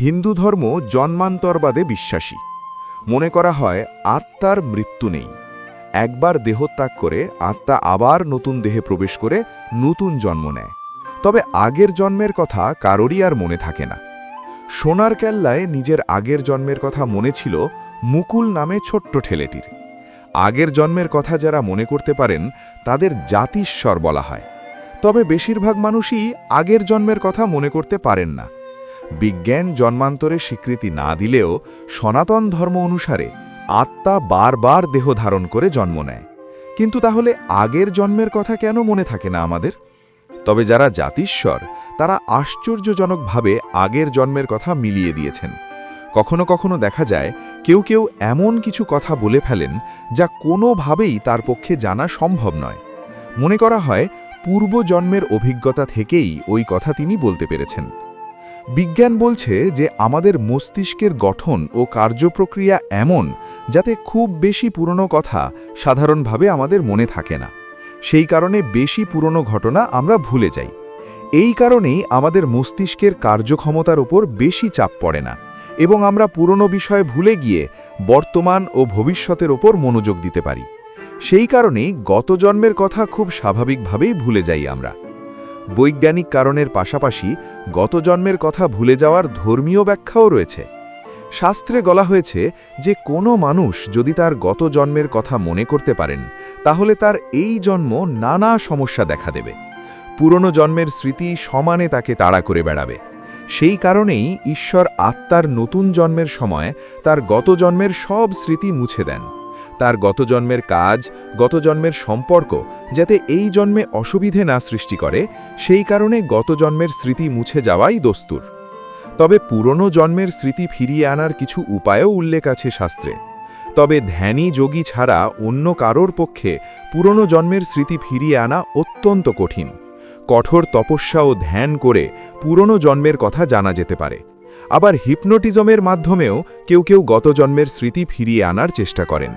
হিন্দু ধর্ম জন্মান্তরবাদে বিশ্বাসী। মনে করা হয়, আত্মার মৃত্যু নেই। একবার দেহত্যাগ করে আত্মা আবার নতুন দেহে প্রবেশ করে নতুন জন্ম নেয়। তবে আগের জন্মের কথা কারোরই আর মনে থাকে না। সোনার কেল্লায় নিজের আগের জন্মের কথা মনে ছিল মুকুল নামে ছোট্ট ঠেলেটির। আগের জন্মের কথা যারা মনে করতে পারেন, তাদের জাতিস্বর বলা হয়। তবে বেশিরভাগ মানুষই আগের জন্মের কথা মনে করতে পারেন না। বিজ্ঞান জন্মান্তরে স্বীকৃতি না দিলেও সনাতন ধর্ম অনুসারে আত্মা বারবার দেহ ধারণ করে জন্ম নেয়। কিন্তু তাহলে আগের জন্মের কথা কেন মনে থাকে না আমাদের? তবে যারা জাতিস্বর, তারা আশ্চর্যজনকভাবে আগের জন্মের কথা মিলিয়ে দিয়েছেন। কখনো কখনো দেখা যায় কেউ কেউ এমন কিছু কথা বলে ফেলেন যা কোনোভাবেই তার পক্ষে জানা সম্ভব নয়। মনে করা হয় পূর্বজন্মের অভিজ্ঞতা থেকেই ওই কথা তিনি বলতে পেরেছেন। বিজ্ঞান বলছে যে আমাদের মস্তিষ্কের গঠন ও কার্যপ্রক্রিয়া এমন যাতে খুব বেশি পুরনো কথা সাধারণভাবে আমাদের মনে থাকে না। সেই কারণে বেশি পুরনো ঘটনা আমরা ভুলে যাই। এই কারণেই আমাদের মস্তিষ্কের কার্যক্ষমতার উপর বেশি চাপ পড়ে না এবং আমরা পুরনো বিষয় ভুলে গিয়ে বর্তমান ও ভবিষ্যতের ওপর মনোযোগ দিতে পারি। সেই কারণেই গত জন্মের কথা খুব স্বাভাবিকভাবেই ভুলে যাই আমরা। বৈজ্ঞানিক কারণের পাশাপাশি গত জন্মের কথা ভুলে যাওয়ার ধর্মীয় ব্যাখ্যাও রয়েছে। শাস্ত্রে বলা হয়েছে যে কোনো মানুষ যদি তার গত জন্মের কথা মনে করতে পারেন, তাহলে তার এই জন্ম নানা সমস্যা দেখা দেবে। পুরনো জন্মের স্মৃতি সমানে তাকে তাড়া করে বেড়াবে। সেই কারণেই ঈশ্বর আত্মার নতুন জন্মের সময় তার গত জন্মের সব স্মৃতি মুছে দেন। তার গত জন্মের কাজ গত জন্মের সম্পর্ক যাতে এই জন্মে অসুবিধে না সৃষ্টি করে, সেই কারণে গত জন্মের স্মৃতি মুছে যাওয়াই দস্তুর। তবে পুরনো জন্মের স্মৃতি ফিরিয়ে আনার কিছু উপায়ও উল্লেখ আছে শাস্ত্রে। তবে ধ্যানী যোগী ছাড়া অন্য কারোর পক্ষে পুরনো জন্মের স্মৃতি ফিরিয়ে আনা অত্যন্ত কঠিন। কঠোর তপস্যা ও ধ্যান করে পুরনো জন্মের কথা জানা যেতে পারে। আবার হিপনোটিজমের মাধ্যমেও কেউ কেউ গত জন্মের স্মৃতি ফিরিয়ে আনার চেষ্টা করেন।